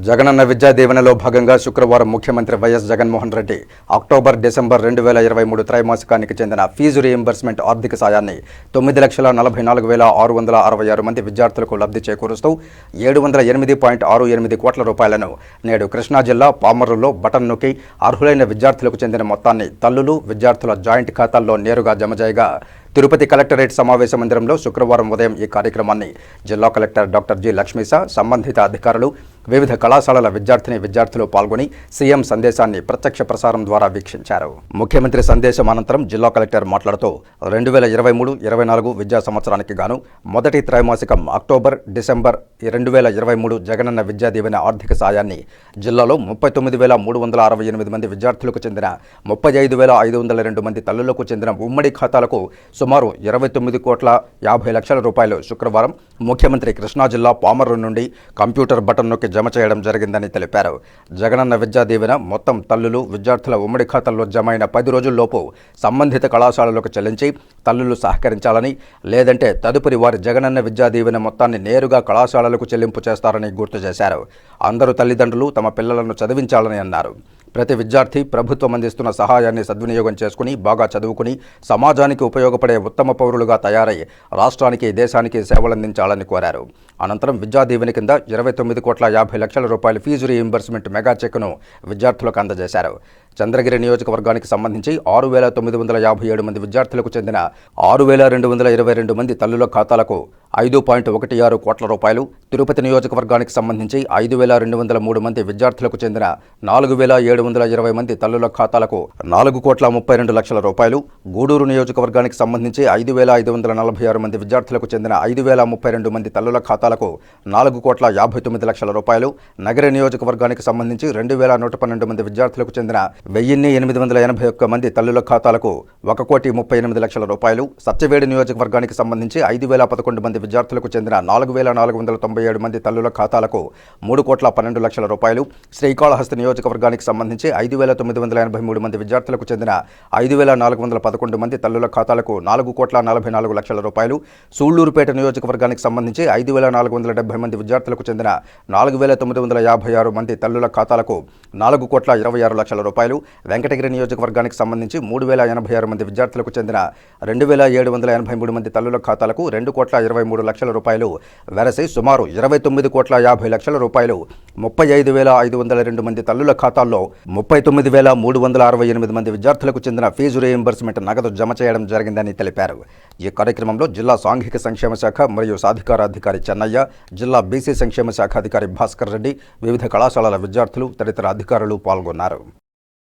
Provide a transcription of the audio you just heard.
జగనన్న విద్యా దీవెనలో భాగంగా శుక్రవారం ముఖ్యమంత్రి YS Jaganmohan Reddy October December రెండు వేల ఇరవై మూడు త్రైమాసికానికి చెందిన ఫీజు రీయింబర్స్మెంట్ ఆర్థిక సాయాన్ని తొమ్మిది లక్షల నలభై నాలుగు వేల ఆరు వందల అరవై ఆరు మంది విద్యార్థులకు లబ్ధి చేకూరుస్తూ ఏడు వందల ఎనిమిది పాయింట్ ఆరు ఎనిమిది కోట్ల రూపాయలను నేడు కృష్ణా జిల్లా పామరులో బటన్ నొక్కి అర్హులైన విద్యార్థులకు చెందిన మొత్తాన్ని తల్లులు విద్యార్థుల జాయింట్ ఖాతాల్లో నేరుగా జమ చేయగా తిరుపతి కలెక్టరేట్ సమావేశ మందిరంలో శుక్రవారం ఉదయం ఈ కార్యక్రమాన్ని జిల్లా కలెక్టర్ డాక్టర్ జి లక్ష్మీస సంబంధిత అధికారులు వివిధ కళాశాలల విద్యార్థిని విద్యార్థులు పాల్గొని సీఎం సందేశాన్ని ప్రత్యక్ష ప్రసారం ద్వారా వీక్షించారు. ముఖ్యమంత్రి సందేశం అనంతరం జిల్లా కలెక్టర్ మాట్లాడుతూ రెండు వేల ఇరవై మూడు ఇరవై నాలుగు విద్యా సంవత్సరానికి గాను మొదటి త్రైమాసికం అక్టోబర్ డిసెంబర్ రెండు వేల ఇరవై మూడు జగనన్న విద్యా దీవెన ఆర్థిక సాయాన్ని జిల్లాలో ముప్పై తొమ్మిది వేల మూడు వందల అరవై ఎనిమిది మంది విద్యార్థులకు చెందిన ముప్పై ఐదు వేల ఐదు వందల రెండు మంది తల్లులకు చెందిన ఉమ్మడి ఖాతాలకు సుమారు ఇరవై తొమ్మిది కోట్ల యాభై లక్షల రూపాయలు శుక్రవారం ముఖ్యమంత్రి కృష్ణా జిల్లా పామర్రు నుండి కంప్యూటర్ బటన్ నొక్కి జమ చేయడం జరిగిందని తెలిపారు. జగనన్న విద్యా దీవెన మొత్తం తల్లులు విద్యార్థుల ఉమ్మడి ఖాతాల్లో జమ అయిన పది రోజుల్లోపు సంబంధిత కళాశాలలకు చెల్లించి తల్లులు సహకరించాలని లేదంటే తదుపరి వారి జగనన్న విద్యా దీవెన మొత్తాన్ని నేరుగా కళాశాలలకు చెల్లింపు చేస్తారని గుర్తు చేశారు. అందరూ తల్లిదండ్రులు తమ పిల్లలను చదివించాలని అన్నారు. ప్రతి విద్యార్థి ప్రభుత్వం అందిస్తున్న సహాయాన్ని సద్వినియోగం చేసుకుని బాగా చదువుకుని సమాజానికి ఉపయోగపడే ఉత్తమ పౌరులుగా తయారై రాష్ట్రానికి దేశానికి సేవలందించాలని కోరారు. అనంతరం విద్యా దీవెన కింద ఇరవై తొమ్మిది కోట్ల యాభై లక్షల రూపాయల ఫీజు రీయింబర్స్మెంట్ మెగా చెక్ను విద్యార్థులకు అందజేశారు. చంద్రగిరి నియోజకవర్గానికి సంబంధించి ఆరు వేల తొమ్మిది వందల యాభై ఏడు మంది విద్యార్థులకు చెందిన ఆరు వేల రెండు వందల ఇరవై రెండు మంది తల్లుల ఖాతాలకు ఐదు పాయింట్ ఒకటి ఆరు కోట్ల రూపాయలు తిరుపతి నియోజకవర్గానికి సంబంధించి ఐదు వేల రెండు వందల మూడు మంది విద్యార్థులకు చెందిన నాలుగు వేల ఏడు వందల ఇరవై మంది తల్లుల ఖాతాలకు నాలుగు కోట్ల ముప్పై రెండు లక్షల రూపాయలు గూడూరు నియోజకవర్గానికి సంబంధించి ఐదు వేల ఐదు వందల నలభై ఆరు మంది విద్యార్థులకు చెందిన ఐదు వేల ముప్పై రెండు మంది తల్లుల ఖాతాలకు నాలుగు కోట్ల యాభై తొమ్మిది లక్షల రూపాయలు నగర నియోజకవర్గానికి సంబంధించి రెండు వేల నూట పన్నెండు మంది విద్యార్థులకు చెందిన వెయ్యిన్ని ఎనిమిది వందల ఎనభై ఒక్క మంది తల్లుల ఖాతాలకు ఒక కోటి ముప్పై ఎనిమిది లక్షల రూపాయలు సత్యవేడి నియోజకవర్గానికి సంబంధించి ఐదు వేల పదకొండు మంది విద్యార్థులకు చెందిన నాలుగు వేల నాలుగు వందల తొంభై ఏడు మంది తల్లుల ఖాతాలకు మూడు కోట్ల పన్నెండు లక్షల రూపాయలు శ్రీకాళహస్తి నియోజకవర్గానికి సంబంధించి ఐదు వేల తొమ్మిది వందల ఎనభై మూడు మంది విద్యార్థులకు చెందిన ఐదు వేల నాలుగు వందల పదకొండు మంది తల్లుల ఖాతాలకు నాలుగు కోట్ల నలభై నాలుగు లక్షల రూపాయలు సూళ్ళూరుపేట నియోజకవర్గానికి సంబంధించి ఐదు వేల నాలుగు వందల డెబ్బై మంది విద్యార్థులకు చెందిన నాలుగు వేల తొమ్మిది వందల యాభై ఆరు మంది తల్లుల ఖాతాలకు నాలుగు కోట్ల ఇరవై ఆరు లక్షల రూపాయలు రూపాయలు వెంకటగిరి నియోజకవర్గానికి సంబంధించి మూడు వేల ఎనభై ఆరు మంది విద్యార్థులకు చెందిన రెండు వేల ఏడు వందల ఎనభై మూడు మంది తల్లుల ఖాతాలకు రెండు కోట్ల ఇరవై మూడు లక్షల రూపాయలు వెరసి సుమారు ఇరవై తొమ్మిది కోట్ల యాభై లక్షల రూపాయలు ముప్పై ఐదు వేల ఐదు వందల రెండు మంది తల్లుల ఖాతాల్లో ముప్పై తొమ్మిది వేల మూడు వందల అరవై ఎనిమిది మంది విద్యార్థులకు చెందిన ఫీజు రీయింబర్స్మెంట్ నగదు జమ చేయడం జరిగిందని తెలిపారు. ఈ కార్యక్రమంలో జిల్లా సాంఘిక సంక్షేమ శాఖ మరియు సాధికార అధికారి చెన్నయ్య జిల్లా బీసీ సంక్షేమ శాఖ అధికారి భాస్కర్ రెడ్డి వివిధ కళాశాలల విద్యార్థులు తదితర అధికారులు పాల్గొన్నారు.